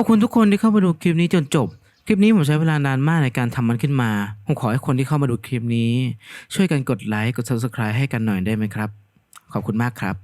ขอบคุณทุกคนที่เข้ามาดูคลิปนี้จนจบ คลิปนี้ผมใช้เวลานานมากในการทำมันขึ้นมา ผมขอให้คนที่เข้ามาดูคลิปนี้ ช่วยกันกดไลค์ กด subscribe ให้กันหน่อยได้ไหมครับ ขอบคุณมากครับ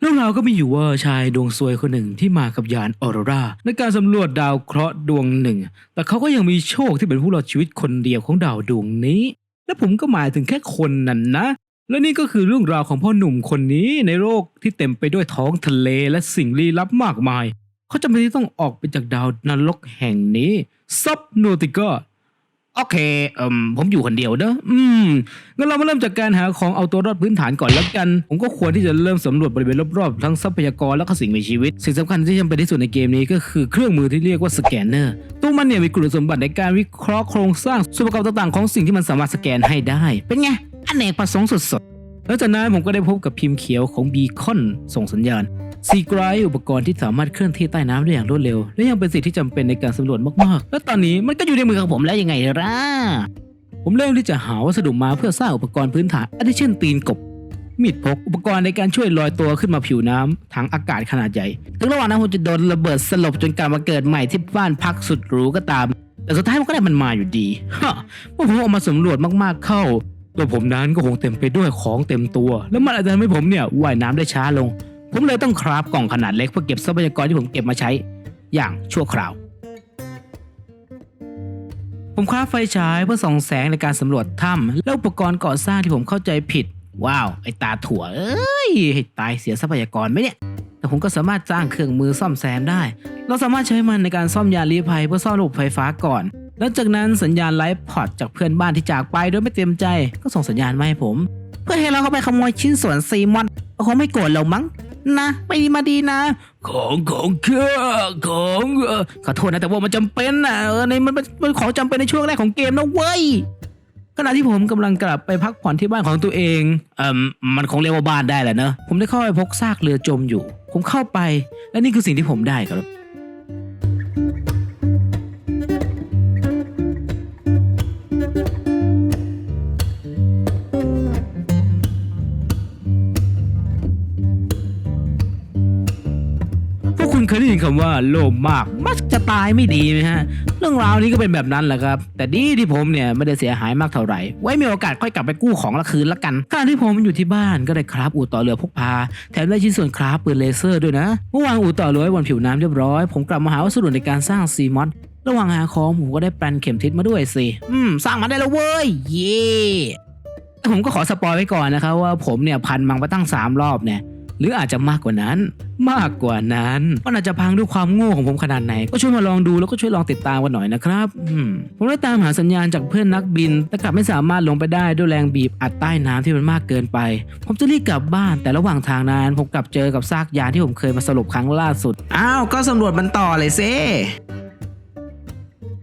เรื่องราวก็มีอยู่ว่าชายดวงซวยคนหนึ่งที่มากับยานออโรราในการสำรวจดาวเคราะห์ดวงหนึ่ง แต่เขาก็ยังมีโชคที่เป็นผู้รอดชีวิตคนเดียวของดาวดวงนี้ และผมก็หมายถึงแค่คนนั้นนะ และนี่ก็คือเรื่องราวของพ่อหนุ่มคนนี้ในโลกที่เต็มไปด้วยท้องทะเลและสิ่งลี้ลับมากมาย เขาจำเป็นที่ต้องออกไปจากดาวนรกแห่งนี้ซับโนติกาโอเคเอ่มผมอยู่คนเดียวเนอะอืมงั้นเรามาเริ่มจากการหาของเอาตัวรอดพื้นฐานก่อนแล้วกัน ผมก็ควรที่จะเริ่มสำรวจบริเวณรอบๆ ทั้งทรัพยากรและก็สิ่งมีชีวิต สิ่งสำคัญที่จำเป็นที่สุดในเกมนี้ก็คือเครื่องมือที่เรียกว่าสแกนเนอร์ ตัวมันเนี่ยมีคุณสมบัติในการวิเคราะห์โครงสร้างส่วนประกอบต่างๆ ของสิ่งที่มันสามารถสแกนให้ได้ เป็นไง อเนกประสงค์สุดๆแล้วจากนั้นผมก็ได้พบกับพิมพ์เขียวของบีคอนส่งสัญญาณซีกรายอุปกรณ์ที่สามารถเคลื่อนที่ใต้น้ำได้อย่างรวดเร็ว และยังเป็นสิ่งที่จำเป็นในการสำรวจมากๆ และตอนนี้มันก็อยู่ในมือของผมแล้วยังไงล่ะผมเริ่มที่จะหาวัสดุมาเพื่อสร้างอุปกรณ์พื้นฐานอาทิเช่นตีนกบมีดพกอุปกรณ์ในการช่วยลอยตัวขึ้นมาผิวน้ำถังอากาศขนาดใหญ่ถึงระหว่างนั้นผมจะโดนระเบิดสลบจนกลับมาเกิดใหม่ที่บ้านพักสุดหรูก็ตาม แต่สุดท้ายมันก็ได้มันมาอยู่ดีฮะเมื่อผมออกมาสำรวจมากๆเข้า ตัวผมนั้นก็คงเต็มไปด้วยของเต็มตัว แล้วมันอาจจะทำให้ผมเนี่ยว่ายน้ำได้ช้าลง ผมเลยต้องคราฟกล่องขนาดเล็กเพื่อเก็บทรัพยากรที่ผมเก็บมาใช้ อย่างชั่วคราว ผมคราฟไฟฉายเพื่อส่องแสงในการสำรวจถ้ำและอุปกรณ์ก่อสร้างที่ผมเข้าใจผิด ว้าว ไอตาถั่วเอ้ยให้ตายเสียทรัพยากรไหมเนี่ยแต่ผมก็สามารถจ้างเครื่องมือซ่อมแซมได้ เราสามารถใช้มันในการซ่อมยานลี้ภัยเพื่อซ่อมระบบไฟฟ้าก่อน แล้วจากนั้นสัญญาณไลฟ์พอร์ตจากเพื่อนบ้านที่จากไปโดยไม่เต็มใจก็ส่งสัญญาณมาให้ผม เพื่อให้เราเข้าไปขโมยชิ้นส่วนซีมอนก็คงไม่โกรธเรามั้งนะไม่มาดีนะ ของของเครื่องของเออขอโทษนะแต่ว่ามันจำเป็นนะเออในมันเป็นของจำเป็นในช่วงแรกของเกมนะเว้ยขณะที่ผมกำลังกลับไปพักผ่อนที่บ้านของตัวเองเอ่มมันคงเรียกว่าบ้านได้แหละเนอะผมได้เข้าไปพบซากเรือจมอยู่ ผมเข้าไป และนี่คือสิ่งที่ผมได้ครับ นคำว่าโลภมากมักจะตายไม่ดีไหมฮะ เรื่องราวนี้ก็เป็นแบบนั้นแหละครับ แต่ดีที่ผมเนี่ยไม่ได้เสียหายมากเท่าไหร่ ไว้มีโอกาสค่อยกลับไปกู้ของละคืนละกันขณะที่ผมอยู่ที่บ้านก็ได้คราฟอู่ต่อเรือพกพา แถมได้ชิ้นส่วนคราฟปืนเลเซอร์ด้วยนะ เมื่อวางอู่ต่อเรือไว้บนผิวน้ำเรียบร้อย ผมกลับมาหาวัสดุในการสร้างซีมอสระหว่างหาของผมก็ได้แปลนเข็มทิศมาด้วยสิ อืม สร้างมาได้แล้วเว้ย เย่แต่ผมก็ขอสปอยไว้ก่อนนะครับว่าผมเนี่ยพันมังไปตั้งสามรอบเนี่ย หรืออาจจะมากกว่านั้น มากกว่านั้นมันอาจจะพังด้วยความโง่ของผมขนาดไหน ก็ช่วยมาลองดูแล้วก็ช่วยลองติดตามกันหน่อยนะครับผมได้ตามหาสัญญาณจากเพื่อนนักบิน แต่กลับไม่สามารถลงไปได้ด้วยแรงบีบอัดใต้น้ำที่มันมากเกินไป ผมจะรีบกลับบ้าน แต่ระหว่างทางนั้นผมกลับเจอกับซากยานที่ผมเคยมาสรุปครั้งล่าสุดอ้าวก็สำรวจมันต่อเลยเซ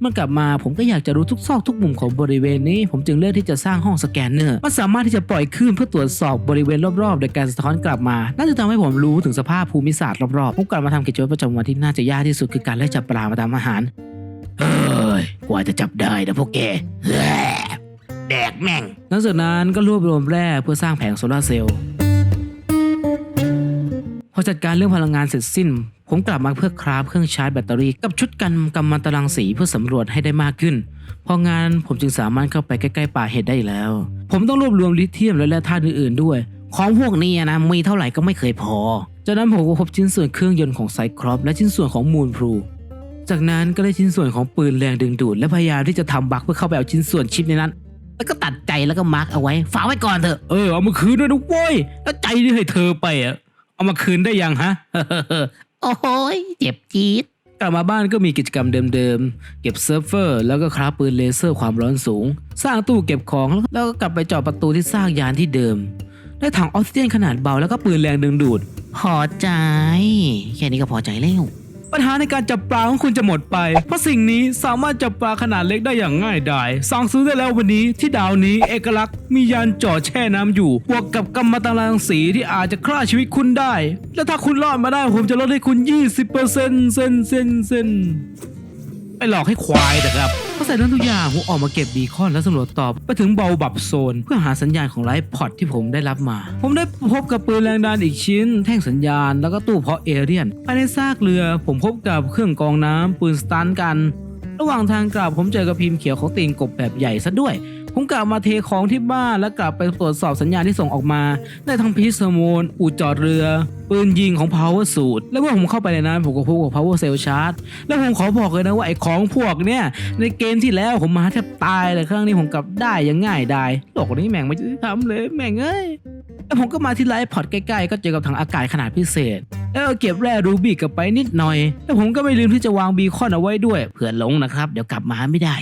เมื่อกลับมาผมก็อยากจะรู้ทุกซอกทุกมุมของบริเวณนี้ ผมจึงเลือกที่จะสร้างห้องสแกนเนอร์มันสามารถที่จะปล่อยคลื่นเพื่อตรวจสอบบริเวณรอบๆ โดยการสะท้อนกลับมาน่าจะทำให้ผมรู้ถึงสภาพภูมิศาสตร์รอบๆผมกลับมาทำกิจวัตรประจำวันที่น่าจะยากที่สุดคือการไล่จับปลามาทำอาหารเฮ้ยกว่าจะจับได้นะพวกแกแดกแม่งหลังจากนั้นก็รวบรวมแร่เพื่อสร้างแผงโซลาร์เซลล์พอจัดการเรื่องพลังงานเสร็จสิ้น ผมกลับมาเพื่อคราฟเครื่องชาร์จแบตเตอรี่กับชุดกันกำมันตรังสีเพื่อสำรวจให้ได้มากขึ้น พองานผมจึงสามารถเข้าไปใกล้ๆป่าเห็ดได้แล้ว ผมต้องรวบรวมลิเธียมและแร่ธาตุอื่นๆด้วย ของพวกนี้นะมีเท่าไหร่ก็ไม่เคยพอ จากนั้นผมก็พบชิ้นส่วนเครื่องยนต์ของไซครอปและชิ้นส่วนของมูนพลูจากนั้นก็ได้ชิ้นส่วนของปืนแรงดึงดูดและพยายามที่จะทำบั๊กเพื่อเข้าไปเอาชิ้นส่วนชิปในนั้น แล้วก็ตัดใจแล้วก็มาร์กเอาไว้ฝากไว้ก่อนเถอะเออเอามาคืนด้วยนะเว้ยแล้วใจที่ให้เธอไปอะเอามาคืนได้ยังฮะ โอ้โหยเจ็บจี๊ดกลับมาบ้านก็มีกิจกรรมเดิมๆ เก็บเซิร์ฟเวอร์ แล้วก็คราฟปืนเลเซอร์ความร้อนสูง สร้างตู้เก็บของแล้วก็กลับไปเจาะประตูที่สร้างยานที่เดิม ได้ถังออกซิเจนขนาดเบาแล้วก็ปืนแรงดึงดูด พอใจ แค่นี้ก็พอใจแล้ว ปัญหาในการจับปลาของคุณจะหมดไป เพราะสิ่งนี้สามารถจับปลาขนาดเล็กได้อย่างง่ายดายสั่งซื้อได้แล้ววันนี้ที่ดาวนี้เอกลักษณ์มียานจอดแช่น้ำอยู่บวกกับกำมะตรังสีที่อาจจะฆ่าชีวิตคุณได้ และถ้าคุณรอดมาได้ผมจะลดให้คุณ 20%เซนเซนเซน หลอกให้ควายนะครับเขาใส่เรื่องทุกอย่างผมออกมาเก็บบีคอนและสำรวจตอบไปถึงเบลบับโซน เพื่อหาสัญญาณของไลฟ์พอดที่ผมได้รับมา ผมได้พบกับปืนแรงดันอีกชิ้น แท่งสัญญาณ แล้วก็ตู้เพาะเอเรียนภายในซากเรือ ผมพบกับเครื่องกองน้ำปืนสตันกัน ระหว่างทางกลับผมเจอกับพิมพ์เขียวของตีนกบแบบใหญ่ซะด้วย ผมกลับมาเทของที่บ้านแล้วกลับไปตรวจสอบสัญญาณที่ส่งออกมา ได้ทั้งพีซโมนอูจอดเรือ ปืนยิงของ Power s u i t แล้วเมื่อผมเข้าไปในนั้นผมก็พบกับ Power Cell Charge แล้วผมขอบอกเลยนะว่าไอ้ของพวกเนี่ย ในเกมที่แล้วผมมาแทบตายเลยครั้งนี้ผมกลับได้ยังง่ายได้โลกนี้แม่งไม่ยุติธรรมเลยแม่งเอ้ยแล้วผมก็มาที่ไลฟ์พอดใกล้ๆ ก็เจอกับถังอากาศขนาดพิเศษแล้วเก็บแร่รูบี้กลับไปนิดหน่อย แล้วผมก็ไม่ลืมที่จะวางบีคอนเอาไว้ด้วยเผื่อหลงนะครับ เดี๋ยวกลับมาไม่ได้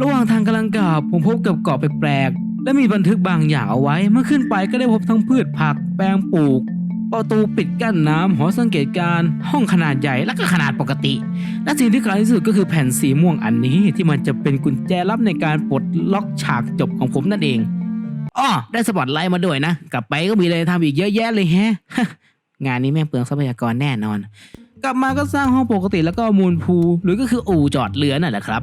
ระหว่างทางกำลังกลับผมพบกับเกาะแปลกๆและมีบันทึกบางอย่างเอาไว้ เมื่อขึ้นไปก็ได้พบทั้งพืชผัก แปลงปลูก ประตูปิดกั้นน้ำหอสังเกตการห้องขนาดใหญ่และก็ขนาดปกติ และสิ่งที่คล้ายที่สุดก็คือแผ่นสีม่วงอันนี้ที่มันจะเป็นกุญแจลับในการปลดล็อกฉากจบของผมนั่นเองอ้อได้สปอตไลท์มาด้วยนะ กลับไปก็มีอะไรทำอีกเยอะแยะเลยแฮะ งานนี้แม่งเปลืองทรัพยากรแน่นอน กลับมาก็สร้างห้องปกติแล้วก็มูลพูลหรือก็คืออู่จอดเรือนั่นแหละครับ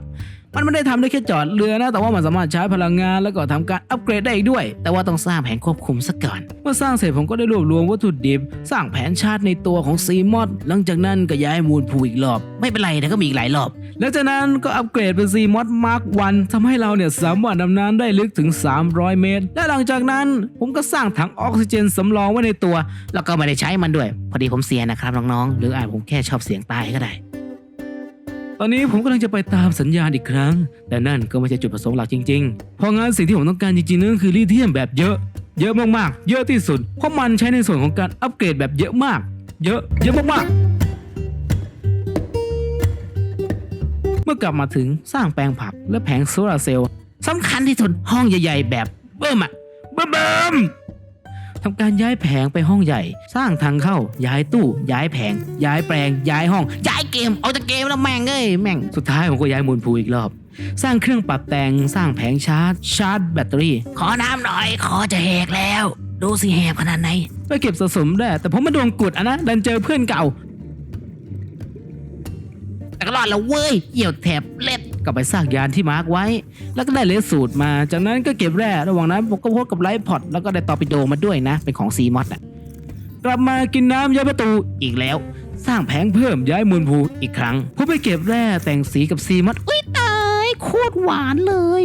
มันไม่ได้ทำได้แค่จอดเรือนะ แต่ว่ามันสามารถใช้พลังงานแล้วก็ทำการอัปเกรดได้อีกด้วย แต่ว่าต้องสร้างแผนควบคุมซะก่อน เมื่อสร้างเสร็จผมก็ได้รวบรวมวัตถุดิบ สร้างแผนชาร์จในตัวของซีมอดหลังจากนั้นก็ย้ายมูลพูอีกรอบ ไม่เป็นไรนะก็มีอีกหลายรอบ หลังจากนั้นก็อัปเกรดเป็นซีมอดมาร์กวันทำให้เราเนี่ยสามารถดำน้ำได้ลึกถึง 300 เมตร และหลังจากนั้นผมก็สร้างถังออกซิเจนสำรองไว้ในตัว แล้วก็ไม่ได้ใช้มันด้วย พอดีผมเสียนะครับน้องๆหรืออาจผมแค่ชอบเสียงตายก็ได้ ตอนนี้ผมกำลังจะไปตามสัญญาณอีกครั้ง แต่นั่นก็ไม่ใช่จุดประสงค์หลักจริงๆ เพราะงั้นสิ่งที่ผมต้องการจริงๆนั่นคือลิเธียมแบบเยอะ เยอะมากๆ เยอะที่สุด เพราะมันใช้ในส่วนของการอัปเกรดแบบเยอะมาก เยอะ เยอะมากๆ เมื่อกลับมาถึงสร้างแปลงผักและแผงโซลาร์เซลล์สำคัญที่สุดห้องใหญ่ๆแบบเบิ่มอะเบิ่มเบิ่ม ทำการย้ายแผงไปห้องใหญ่ สร้างทางเข้าย้ายตู้ ย้ายแผง ย้ายแปลง ย้ายห้อง ย้ายเกมเอาจากเกมแล้วแม่งเอ้ยแม่งสุดท้ายผมก็ย้ายมูลพูอีกรอบสร้างเครื่องปรับแต่งสร้างแผงชาร์จ ชาร์จแบตเตอรี่ ขอน้ำหน่อยขอจะแหกแล้ว ดูสิแหบขนาดไหนไปเก็บสะสมได้ แต่ผมมาโดนกดอะนะดันเจอเพื่อนเก่า แต่ก็รอดแล้วเว้ยเหี่ยวแถบเล็ด กลับไปสร้างยานที่มาร์กไว้ แล้วก็ได้เลสสูตรมา จากนั้นก็เก็บแร่ระหว่างนั้นผมก็พบกับไลท์พอดแล้วก็ได้ตอปิโดมาด้วยนะ เป็นของซีมอสอะกลับมากินน้ำย้ายประตูอีกแล้ว สร้างแผงเพิ่มย้ายมูลภูอีกครั้งผมไปเก็บแร่แต่งสีกับซีมอสอุ้ยตายโคตรหวานเลย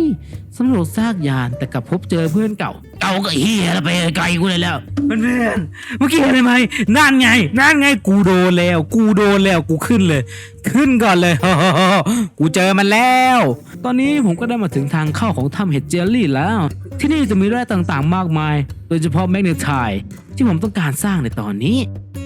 สำรวจซากยานแต่กลับพบเจอเพื่อนเก่า เก่าก็เฮียแล้วไปไกลกูเลยแล้ว เพื่อนๆเมื่อกี้อะไรไหมนั่นไง นั่นไงกูโดนแล้ว กูโดนแล้วกูขึ้นเลย ขึ้นก่อนเลยกูเจอมันแล้ว ตอนนี้ผมก็ได้มาถึงทางเข้าของถ้ำเห็ดเจลลี่แล้ว ที่นี่จะมีแร่ต่างๆมากมาย โดยเฉพาะแมกเนไทด์ที่ผมต้องการสร้างในตอนนี้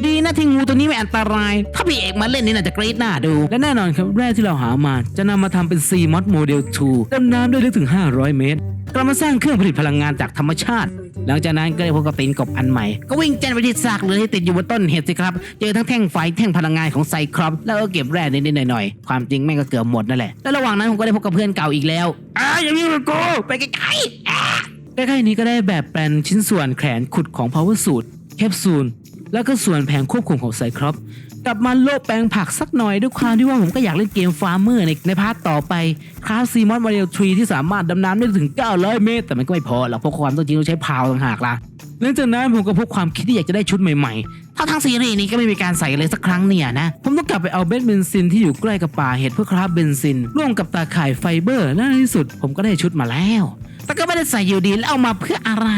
ดีนะที่งูตัวนี้ไม่อันตราย ถ้าพี่เอกมาเล่นนี่น่าจะกรี๊ดหน้าดู และแน่นอนครับแร่ที่เราหามาจะนำมาทำเป็น C Mod Model 2ดำน้ำได้ลึกถึง 500 เมตรกลับมาสร้างเครื่องผลิตพลังงานจากธรรมชาติ หลังจากนั้นก็ได้พบกับตีนกบอันใหม่ ก็วิ่งแจ้นไปที่ซากเรือที่ติดอยู่บนต้นเห็ดสิครับ เจอทั้งแท่งไฟแท่งพลังงานของไซครอปแล้วก็เก็บแร่นิดๆหน่อยๆ ความจริงแม่งก็เกือบหมดนั่นแหละ และระหว่างนั้นผมก็ได้พบกับเพื่อนเก่าอีกแล้วอ่าอย่าวิ่งกับกูไปไกลๆอ่าใกล้ๆนี้ก็ได้แบบแปลนชิ้นส่วนแขนขุดของ Power Suit แคปซูล แล้วก็ส่วนแผงควบคุมของไซครอปกลับมาโลบแปลงผักสักหน่อยด้วยความที่ว่าผมก็อยากเล่นเกมฟาร์มเมอร์ในในพาร์ทต่อไปคราฟซีมอนมาเรลทรีที่สามารถดำน้ำได้ถึง 900 เมตร แต่มันก็ไม่พอหรอกเพราะความต้องจริงต้องใช้พาวต่างหากล่ะหลังจากนั้นผมก็พบความคิดที่อยากจะได้ชุดใหม่ๆถ้าทั้งซีรีส์นี้ก็ไม่มีการใส่เลยสักครั้งเนี่ยนะ ผมต้องกลับไปเอาเบนเบนซินที่อยู่ใกล้กับป่าเห็ดเพื่อคราฟเบนซิน ร่วมกับตาข่ายไฟเบอร์และในที่สุด ผมก็ได้ชุดมาแล้ว แต่ก็ไม่ได้ใส่อยู่ดีแล้วเอามาเพื่ออะไร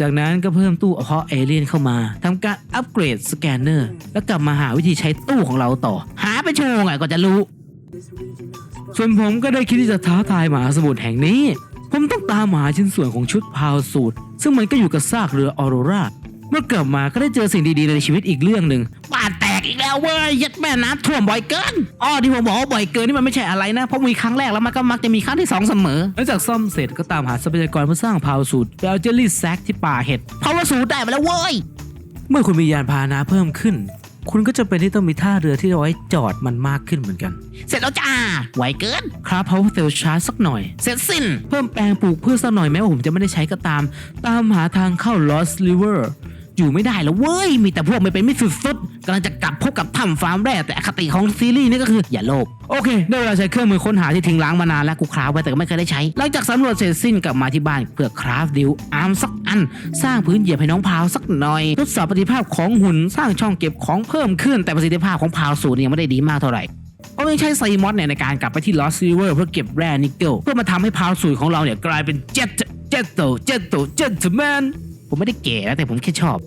จากนั้นก็เพิ่มตู้เพาะเอเลี่ยนเข้ามาทำการอัปเกรดสแกนเนอร์แล้วกลับมาหาวิธีใช้ตู้ของเราต่อ หาไปชั่วโมงอะก็จะรู้ ส่วนผมก็ได้คิดที่จะท้าทายมหาสมุทรแห่งนี้ ผมต้องตามหาชิ้นส่วนของชุดพาวสูตร ซึ่งมันก็อยู่กับซากเรือออโรราเมื่อกลับมาก็ได้เจอสิ่งดีๆในชีวิตอีกเรื่องหนึ่งบานแต กอีกแล้วเว้ยยัดแม่น้ำท่วมบ่อยเกินอ้อที่ผมบอกว่าบ่อยเกินนี่มันไม่ใช่อะไรนะ เพราะมีครั้งแรกแล้วมันก็มักจะมีครั้งที่สองเสมอหลังจากซ่อมเสร็จก็ตามหาทรัพยากรเพื่อสร้างพาวสูตรไปเอาเจลลี่แซกที่ป่าเห็ดพาวสูตรได้มาแล้วเว้ยเมื่อคุณมียานพาหนะเพิ่มขึ้น คุณก็จะเป็นที่ต้องมีท่าเรือที่เอาไว้จอดมันมากขึ้นเหมือนกัน เสร็จแล้วจ้าไวเกินครับเพาเซลชาร์จสักหน่อย เสร็จสิ้น เพิ่มแปลงปลูกพืชสักหน่อยแม้ว่าผมจะไม่ได้ใช้ก็ตาม ตามหาทางเข้า Lost River อยู่ไม่ได้แล้วเว้ย มีแต่พวกไม่เป็นมิตรสุดๆกำลังจะกลับพบกับถ้ำฟาร์มแร่แต่อคติของซีรีส์นี่ก็คืออย่าโลภโอเคได้เวลาใช้เครื่องมือค้นหาที่ทิ้งล้างมานานแล้วกูคราฟไว้แต่ก็ไม่เคยได้ใช้หลังจากสำรวจเสร็จสิ้นกลับมาที่บ้านเพื่อคราฟดิวอาร์มสักอัน สร้างพื้นเหยียบให้น้องพาวสักหน่อยทดสอบประสิทธิภาพของหุ่นสร้างช่องเก็บของเพิ่มขึ้น แต่ประสิทธิภาพของพาวสูตรยังไม่ได้ดีมากเท่าไหร่ผมยังใช้ไซมอสเนี่ยในการกลับไปที่ลอสซิเวอร์เพื่อเก็บแร่นิกเกิลเพื่อมาทำให้พาวสูตรของเราเนี่ยกลายเป็นเจ็ตเจ็ตโตเจ็ตโตเจ็ตแมน ผมไม่ได้เก๋นะแต่ผมแค่ชอบ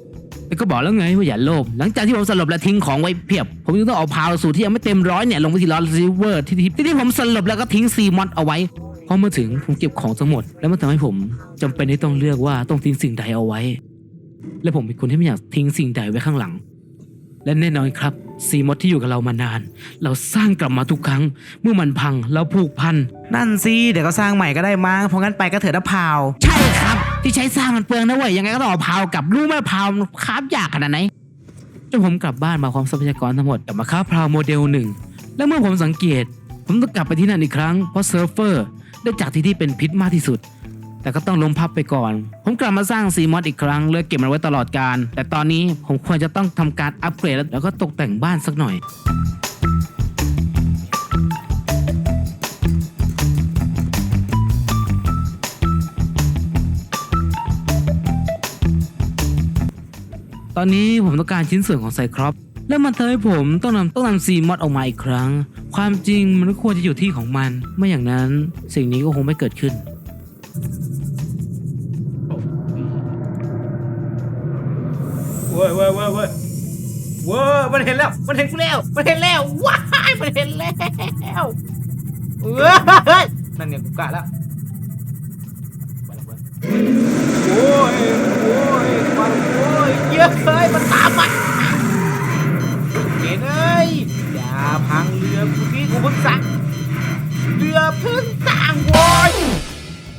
แต่ก็บอกแล้วไงว่าอย่าโลภหลังจากที่ผมสลบและทิ้งของไว้เพียบ ผมยังต้องเอาพาวสูตรที่ยังไม่เต็มร้อยเนี่ยลงไปที่ลอสซิเวอร์ที่ที่ที่ผมสลบแล้วก็ทิ้งซีมอนเอาไว้พอมาถึงผมเก็บของทั้งหมด แล้วมันทำให้ผมจำเป็นที่ต้องเลือกว่าต้องทิ้งสิ่งใดเอาไว้ และผมเป็นคนที่ไม่อยากทิ้งสิ่งใดไว้ข้างหลัง และแน่นอนครับ ซีมอสที่อยู่กับเรามานาน เราสร้างกลับมาทุกครั้ง เมื่อมันพังเราผูกพัน นั่นสิเดี๋ยวก็สร้างใหม่ก็ได้มั้งเพราะงั้นไปก็เถิดนะพาว ใช่ครับ ที่ใช้สร้างมันเปลืองนะเว้ยยังไงก็ต้องเอาพาวกลับรู้ไหมพาวมันคราบยากขนาดไหนจนผมกลับบ้านมาความทรัพยากรทั้งหมดกลับมาค้าพราวโมเดลหนึ่งและเมื่อผมสังเกต ผมต้องกลับไปที่นั่นอีกครั้งเพราะเซิร์ฟเฟอร์ได้จากที่ที่เป็นพิษมากที่สุด แต่ก็ต้องล้มพับไปก่อน ผมกลับมาสร้างซีมอสอีกครั้งเลยเก็บมันไว้ตลอดการ แต่ตอนนี้ผมควรจะต้องทำการอัปเกรดแล้วก็ตกแต่งบ้านสักหน่อยตอนนี้ผมต้องการชิ้นส่วนของไซครอปและมันทำให้ผมต้องนำต้องนำซีมอดออกมาอีกครั้ง ความจริงมันก็ควรจะอยู่ที่ของมัน ไม่อย่างนั้นสิ่งนี้ก็คงไม่เกิดขึ้น เว้ยเว้ยเว้ยเว้ยเว้ยมันเห็นแล้ว มันเห็นกูแล้ว มันเห็นแล้ว ว้ายมันเห็นแล้วเว้ยนั่นเนี่ยกูกะแล้วไปแล้วเว้ยโอ้ยโอ้ยมาโอ้ยเยอะเลยมันตามมาเห็นเอ้ยอย่าพังเรือกูที่กูเพิ่งสั่งเรือเพิ่งสั่งโว้ย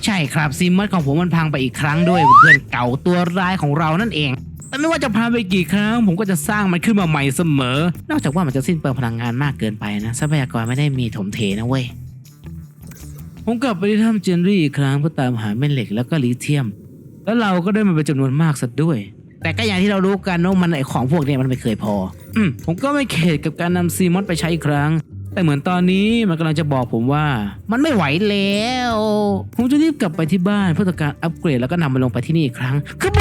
ใช่ครับซีมอสของผมมันพังไปอีกครั้งด้วยเพื่อนเก่าตัวร้ายของเรานั่นเอง แต่ไม่ว่าจะพังไปกี่ครั้ง ผมก็จะสร้างมันขึ้นมาใหม่เสมอ นอกจากว่ามันจะสิ้นเปลืองพลังงานมากเกินไปนะทรัพยากรไม่ได้มีถมเทนะเว้ยผมกลับไปที่ถ้ำเจนรี่อีกครั้งเพื่อตามหาแม่เหล็กแล้วก็ลิเทียม แล้วเราก็ได้มันเป็นจำนวนมากสัดด้วย แต่ก็อย่างที่เรารู้กันว่ามันไอของพวกเนี้มันไม่เคยพอ อืมผมก็ไม่เข็ดกับการนำซีมอสไปใช้อีกครั้ง แต่เหมือนตอนนี้มันกำลังจะบอกผมว่า มันไม่ไหวแล้ว ผมจะรีบกลับไปที่บ้านเพื่อต้องการอัปเกรดแล้วก็นำมันลงไปที่นี่อีกครั้ง คือ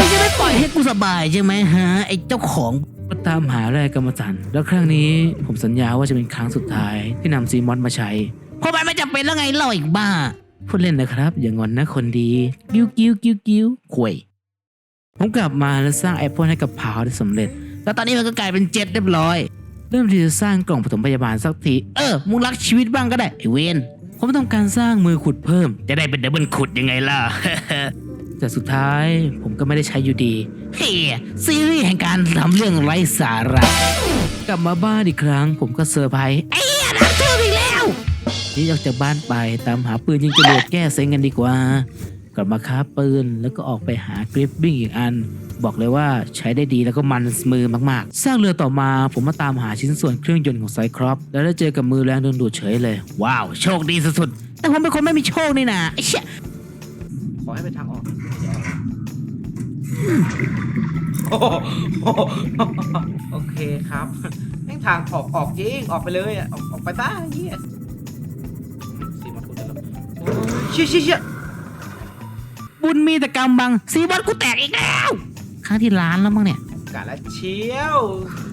อยให้กูสบายใช่ไหมฮะไอ้เจ้าของก็ตามหาแร่กรรมจันแล้วครั้งนี้ผมสัญญาว่าจะเป็นครั้งสุดท้ายที่นำซีมอสมาใช้เพราะมันไม่จำเป็นแล้วไงเล่าอีกบ้า พูดเล่นนะครับ อย่างอนนะคนดีกิ้วกิ้วกิ้วกิ้วข่วยผมกลับมาแล้วสร้างแอปเปิลให้กับพาวได้สำเร็จ แล้วตอนนี้มันก็กลายเป็นเจ็ดเรียบร้อย เริ่มที่จะสร้างกล่องปฐมพยาบาลสักที เออ มึงรักชีวิตบ้างก็ได้ไอเวนผมต้องการสร้างมือขุดเพิ่ม จะได้เป็นดับเบิลขุดยังไงล่ะ แต่สุดท้ายผมก็ไม่ได้ใช้อยู่ดีเฮ้ยซีรีส์แห่งการทำเรื่องไร้สาระ กลับมาบ้านอีกครั้ง ผมก็เซอร์ไพรส์ไอ้เหี้ยน้ำท่วมอีกแล้วนี่ออกจากบ้านไปตามหาปืนยิงจรวดแก้เซ็งกันดีกว่า กลับมาค้าปืนแล้วก็ออกไปหากริปบิ้งอีกอัน บอกเลยว่าใช้ได้ดีแล้วก็มันมือมากๆ สร้างเรือต่อมาผมมาตามหาชิ้นส่วนเครื่องยนต์ของไซครอปแล้วได้เจอกับมือแรงโดนดูดเฉยเลย ว้าว โชคดีสุดๆแต่ผมเป็นคนไม่มีโชคนี่นะไอ้เชี่ย ขอให้เป็นทางออกโอ้โหโอเคครับแม่งทางออกออกจริงออกไปเลยอะออกออกไปต้าเฮียสีมันกูจะลบโอ้ยเชี่ยเชี่ยเชี่ยบุญมีแต่กำบังซีบอสกูแตกอีกแล้ว ครั้งที่ล้านแล้วมั้งเนี่ยกะละเชียวอืม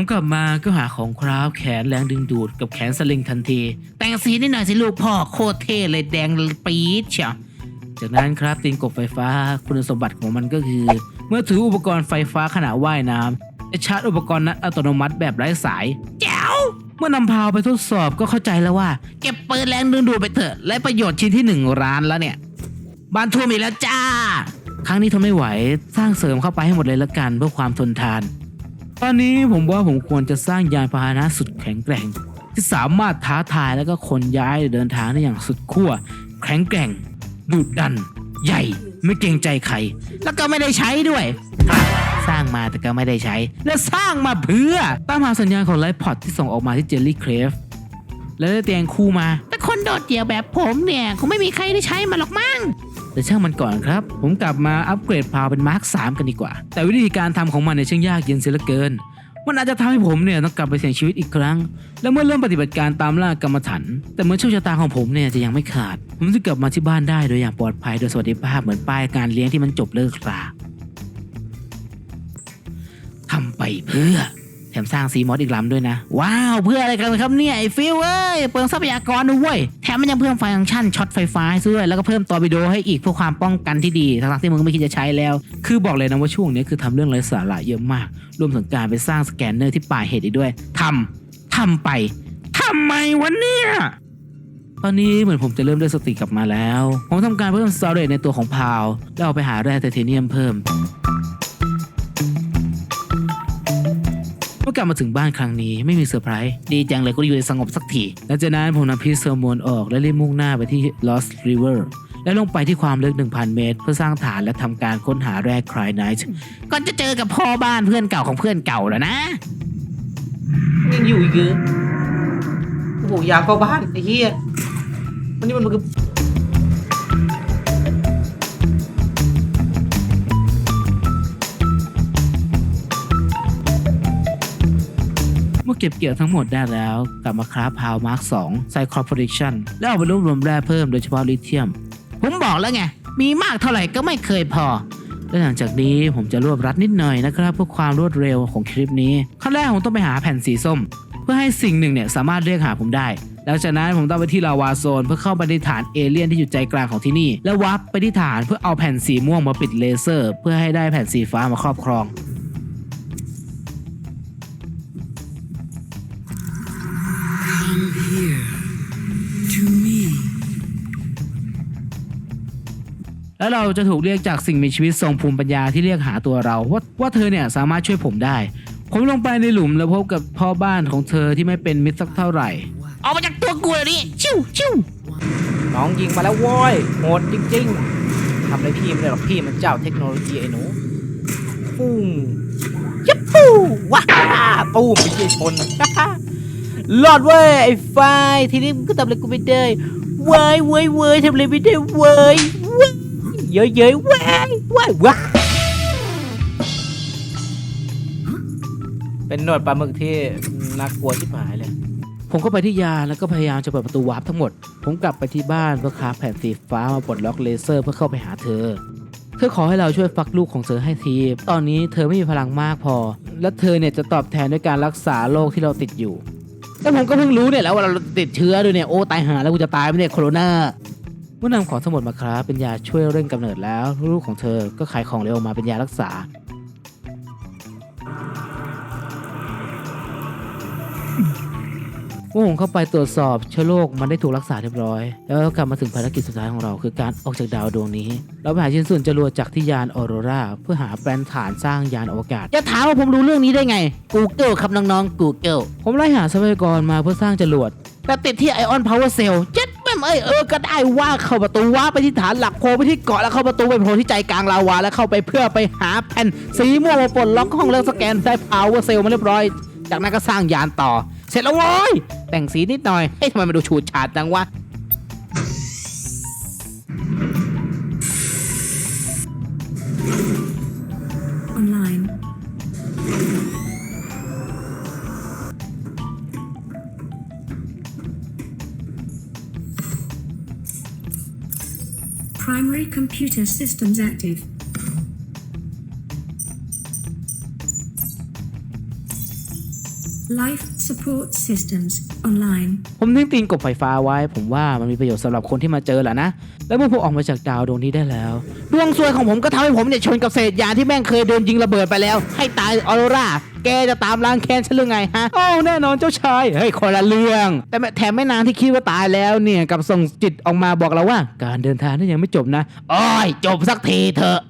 ผมกลับมาก็หาของคราฟแขนแรงดึงดูดกับแขนสลิงทันที แต่งสีนิดหน่อยสิลูกพ่อโคตรเท่เลยแดงปี๊ดเชียวจากนั้นครับตีนกบไฟฟ้าคุณสมบัติของมันก็คือ เมื่อถืออุปกรณ์ไฟฟ้าขณะว่ายน้ำจะชาร์จอุปกรณ์นั้นอัตโนมัติแบบไร้สายแจ๋วเมื่อนำพาวไปทดสอบก็เข้าใจแล้วว่า เก็บปืนแรงดึงดูดไปเถอะ และประโยชน์ชิ้นที่หนึ่งร้านแล้วเนี่ยบ้านท่วมอีกแล้วจ้า ครั้งนี้ทนไม่ไหวสร้างเสริมเข้าไปให้หมดเลยละกันเพื่อความทนทาน ตอนนี้ผมว่าผมควรจะสร้างยานพาหนะสุดแข็งแกร่ง ที่สามารถท้าทายแล้วก็ขนย้ายหรือเดินทางได้อย่างสุดขั้วแข็งแกร่งดุดัน ใหญ่ ไม่เกรงใจใคร แล้วก็ไม่ได้ใช้ด้วย สร้างมาแต่ก็ไม่ได้ใช้ และสร้างมาเพื่อตามหาสัญญาณของไลฟ์พอดที่ส่งออกมาที่เจลลี่เครฟและได้เตียงคู่มา แต่คนโดดเดี่ยวแบบผมเนี่ยคงไม่มีใครได้ใช้มันหรอกมั้ง แต่ช่างมันก่อนครับ ผมกลับมาอัปเกรดพาวเป็นมาร์ค3กันดีกว่า แต่วิธีการทำของมันเนี่ยช่างยากเย็นเสียเหลือเกินมันอาจจะทำให้ผมเนี่ยต้องกลับไปเสี่ยงชีวิตอีกครั้ง และเมื่อเริ่มปฏิบัติการตามล่ากรรมฐานแต่เหมือนโชคชะตาของผมเนี่ยจะยังไม่ขาด ผมจะกลับมาที่บ้านได้โดยอย่างปลอดภัยโดยสวัสดิภาพเหมือนป้ายการเลี้ยงที่มันจบเลิกราทำไปเพื่อ มสร้างซีมอสอีกลำด้วยนะ ว้าว เพื่ออะไรกันครับเนี่ยไอ้ฟิวเอ้ยเปลืองทรัพยากรด้วย แถมมันยังเพิ่มฟังก์ชันช็อตไฟฟ้าให้ด้วย แล้วก็เพิ่มตอร์ปิโดให้อีกเพื่อความป้องกันที่ดีทั้งที่มึงไม่คิดจะใช้แล้ว คือบอกเลยนะว่าช่วงนี้คือทำเรื่องไร้สาระเยอะมาก รวมถึงการไปสร้างสแกนเนอร์ที่ป่าเหตุอีกด้วยทำทำไปทำไมวะเนี่ยตอนนี้เหมือนผมจะเริ่มได้สติกลับมาแล้ว ผมทำการเพิ่มสตอเรจในตัวของพาว แล้วเอาไปหาแร่ไทเทเนียมเพิ่ม เมื่อกลับมาถึงบ้านครั้งนี้ไม่มีเซอร์ไพรส์ดีจังเลยก็อยู่ในสงบสักทีหลังจากนั้นผมนำพิษเซอร์โมนออกและรีบมุ่งหน้าไปที่ Lost River และลงไปที่ความลึก 1,000 เมตร เพื่อสร้างฐานและทำการค้นหาแร่คลายไนท์ก่อนจะเจอกับพ่อบ้านเพื่อนเก่าของเพื่อนเก่าแล้วนะยังอยู่อีกเหรอโอ้โหอยากเข้าบ้านไอ้เหี้ยมันนี่มันคือ เก็บเกี่ยวทั้งหมดได้แล้วกลับมาคราฟพาวมาร์ค2ไซครอ Prediction แล้วเอาไปรวบรวมแร่เพิ่มโดยเฉพาะลิเธียม ผมบอกแล้วไง มีมากเท่าไหร่ก็ไม่เคยพอและหลังจากนี้ผมจะรวบรัดนิดหน่อยนะครับ เพื่อความรวดเร็วของคลิปนี้ขั้นแรกผมต้องไปหาแผ่นสีส้ม เพื่อให้สิ่งหนึ่งเนี่ยสามารถเรียกหาผมได้ หลังจากนั้นผมต้องไปที่ลาวาโซน เพื่อเข้าไปในฐานเอเลี่ยนที่อยู่ใจกลางของที่นี่ แล้ววับไปที่ฐานเพื่อเอาแผ่นสีม่วงมาปิดเลเซอร์ เพื่อให้ได้แผ่นสีฟ้ามาครอบครอง แล้วเราจะถูกเรียกจากสิ่งมีชีวิตทรงภูมิปัญญาที่เรียกหาตัวเรา ว่าว่าเธอเนี่ยสามารถช่วยผมได้ ผมลงไปในหลุมแล้วพบกับพ่อบ้านของเธอที่ไม่เป็นมิตรสักเท่าไหร่ ออกมาจากตัวกูเลยดิชิวชิวน้องยิงมาแล้วโว้ยโหดจริงๆทำอะไรพี่ไม่ได้หรอกพี่มันเจ้าเทคโนโลยีไอ้หนูปุ้งยับปูว้าปูมไปเยี่ยชนรอดเว้ยไอ้ไฟทีนี้มึงก็ทำอะไรกูไม่ได้เว้ยเว้ยเว้ยทำอะไรไม่ได้เว้ย เว้ยเย้ยเย้ยเว้ยเว้ยว้าเป็นหนวดปลาหมึกที่น่ากลัวชิบหายเลย ผมก็ไปที่ยานแล้วก็พยายามจะเปิดประตูวาร์ปทั้งหมด ผมกลับไปที่บ้านเพื่อคราฟแผ่นสีฟ้ามาปลดล็อกเลเซอร์เพื่อเข้าไปหาเธอ เธอขอให้เราช่วยฟักลูกของเธอให้ที ตอนนี้เธอไม่มีพลังมากพอ และเธอเนี่ยจะตอบแทนด้วยการรักษาโรคที่เราติดอยู่แต่ผมก็เพิ่งรู้เนี่ยแล้วว่าเราติดเชื้อด้วยเนี่ยโอ้ตายหาแล้วกูจะตายไหมเนี่ยโคโรนา เมื่อนำของสมุดมาคราฟเป็นยาช่วยเร่งกำเนิดแล้ว ลูกของเธอก็ขายของเร็วมาเป็นยารักษา มื่อผมเข้าไปตรวจสอบเชื้อโรคมันได้ถูกรักษาเรียบร้อย แล้วก็กลับมาถึงภารกิจสุดท้ายของเรา คือการออกจากดาวดวงนี้ เราไปหาชิ้นส่วนจรวดจากที่ยานออโรราเพื่อหาแปลนฐานสร้างยานอวกาศจะถามว่าผมรู้เรื่องนี้ได้ไง Google ครับน้องๆ Google ผมไล่หาทรัพยากรมาเพื่อสร้างจรวดแต่ติดที่ไอออนพาวเวอร์เซลล์เจ็ดแม่มเอ้ยเออ ก็ได้ว่าเข้าประตูว่าไปที่ฐานหลักโผล่ไปที่เกาะแล้วเข้าประตูไปโผล่ที่ใจกลางลาวาแล้วเข้าไปเพื่อไปหาแผ่นสีม่วงมาปลดล็อกห้องเลือกสแกนได้พาวเวอร์เซลล์มาเรียบร้อย จากนั้นก็สร้างยานต่อ เสร็จแล้วโว้ยแต่งสีนิดหน่อยเฮ้ยทำไมมันดูฉูดฉาดจังวะ online. Primary computer systems active. Life support systems online. ผมทิ้งตีนกบไฟฟ้าไว้ ผมว่ามันมีประโยชน์สำหรับคนที่มาเจอแหละนะ แล้วเมื่อผมออกมาจากดาวดวงนี้ได้แล้ว ดวงซวยของผมก็ทำให้ผมเนี่ยชนกับเศษยานที่แม่งเคยโดนยิงระเบิดไปแล้ว ให้ตายออโรราแกจะตามล้างแค้นฉันหรือไงฮะโอ้แน่นอนเจ้าชายเฮ้ยคนละเรื่อง แต่แถมไม่นานที่คิดว่าตายแล้วเนี่ยกับส่งจิตออกมาบอกเราว่า การเดินทางนั้นยังไม่จบนะอ้อยจบสักทีเถอะ